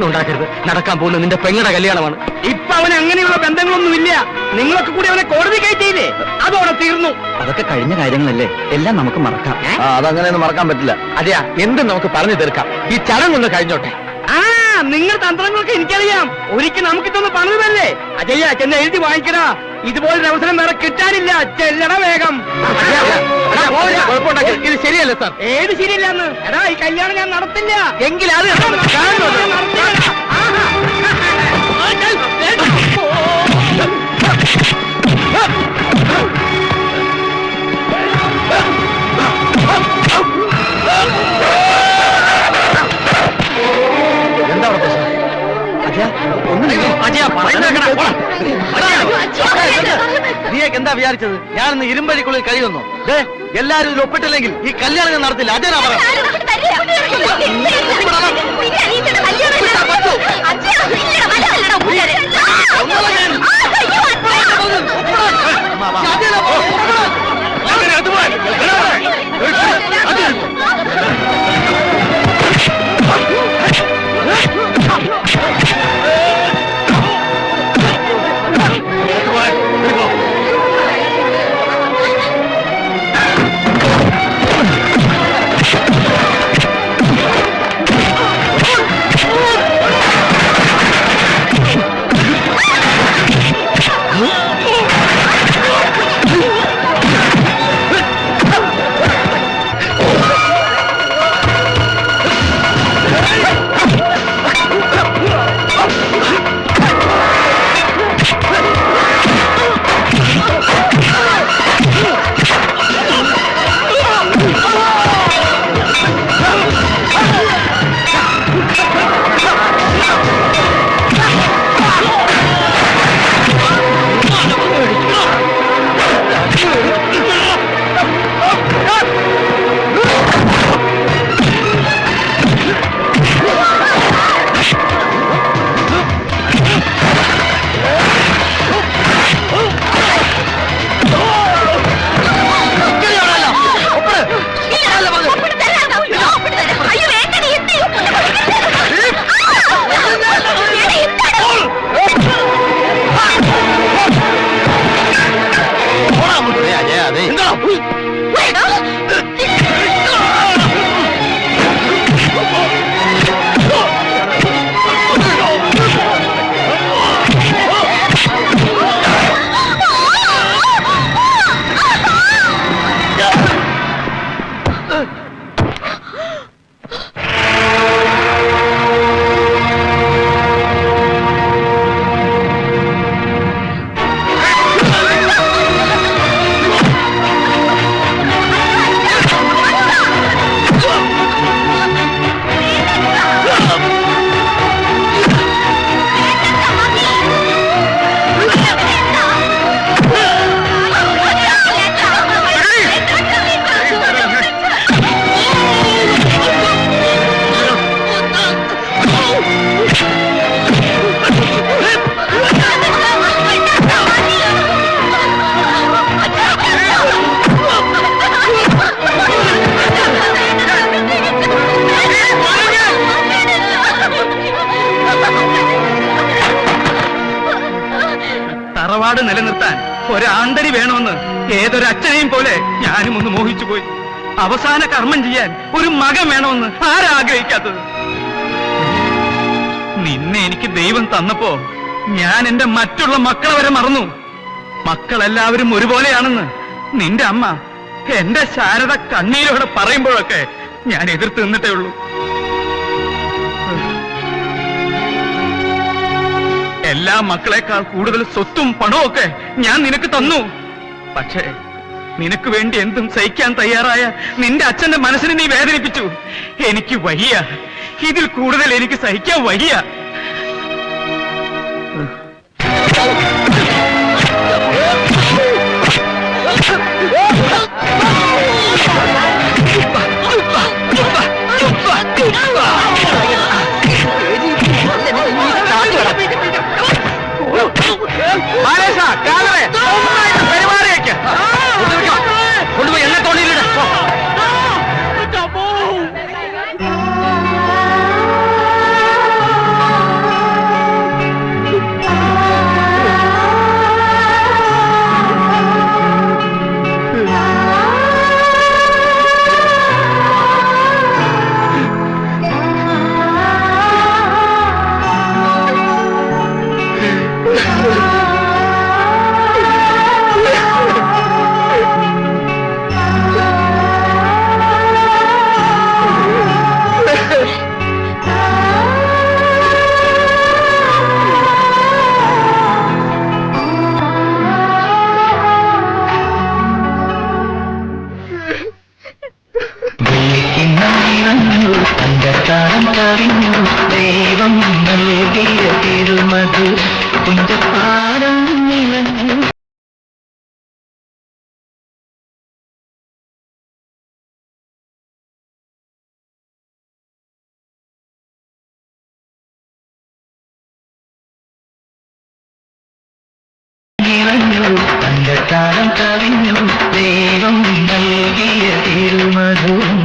പ്രശ്നം ഉണ്ടാക്കരുത്. നടക്കാൻ പോകുന്ന നിന്റെ പെങ്ങളുടെ കല്യാണമാണ്. ഇപ്പൊ അവൻ അങ്ങനെയുള്ള ബന്ധങ്ങളൊന്നും ഇല്ല നിങ്ങളൊക്കെ കൂടി അവനെ കോടതി കയറ്റിയില്ലേ അതോടെ തീർന്നു. അതൊക്കെ കഴിഞ്ഞ കാര്യങ്ങളല്ലേ? എല്ലാം നമുക്ക് മറക്കാം. അതങ്ങനെയൊന്നും മറക്കാൻ പറ്റില്ല. അതെയാ എന്തും നമുക്ക് പറഞ്ഞു തീർക്കാം. ഈ ചടങ്ങൊന്ന് കഴിഞ്ഞോട്ടെ? ആ നിങ്ങൾ തന്ത്രങ്ങളൊക്കെ എനിക്കറിയാം. ഒരിക്കൽ നമുക്ക് ഇതൊന്ന് പണിതല്ലേ അജയ്യ ചെന്ന് എഴുതി വാങ്ങിക്കടാ. ഇതുപോലൊരു അവസരം വേറെ കിട്ടാനില്ല. ചെല്ലട വേഗം. ശരിയല്ല സാർ? ഏത് ശരിയല്ല എടാ ഈ കല്യാണം ഞാൻ നടത്തില്ല. എങ്കിൽ അത്. ആഹാ. എന്താ പ്രശ്നം അജയ ഒന്ന്. അജയ നീയൊക്കെ വിചാരിച്ചത്? ഞാനിന്ന് ഇരുമ്പഴിക്കുള്ളിൽ കഴിയുന്നു എല്ലാരും ഇതിൽ ഒപ്പിട്ടില്ലെങ്കിൽ ഈ കല്യാണം ഞാൻ നടത്തില്ല അജയനാ പറ തറവാട് നിലനിർത്താൻ ഒരാണ്ടടി വേണമെന്ന് ഏതൊരു അച്ഛനെയും പോലെ ഞാനും ഒന്ന് മോഹിച്ചു പോയി. അവസാന കർമ്മം ചെയ്യാൻ ഒരു മകൻ വേണമെന്ന് ആരാഗ്രഹിക്കാത്തത്? നിന്നെ എനിക്ക് ദൈവം തന്നപ്പോ ഞാൻ എന്റെ മറ്റുള്ള മക്കളെ വരെ മറന്നു. മക്കളെല്ലാവരും ഒരുപോലെയാണെന്ന് നിന്റെ അമ്മ എന്റെ ശാരദ കണ്ണീരോടെ പറയുമ്പോഴൊക്കെ ഞാൻ എതിർത്ത് നിന്നിട്ടേ ഉള്ളൂ. എല്ലാ മക്കളെക്കാൾ കൂടുതൽ സ്വത്തും പണവും ഒക്കെ ഞാൻ നിനക്ക് തന്നു. പക്ഷേ നിനക്ക് വേണ്ടി എന്തും സഹിക്കാൻ തയ്യാറായ നിന്റെ അച്ഛന്റെ മനസ്സിനെ നീ വേദനിപ്പിച്ചു. എനിക്ക് വയ്യ. ഇതിൽ കൂടുതൽ എനിക്ക് സഹിക്കാൻ വയ്യ. പാരം നിലഞ്ഞു കവിഞ്ഞു ദൈവം നൽകിയ തിരുമധുരം.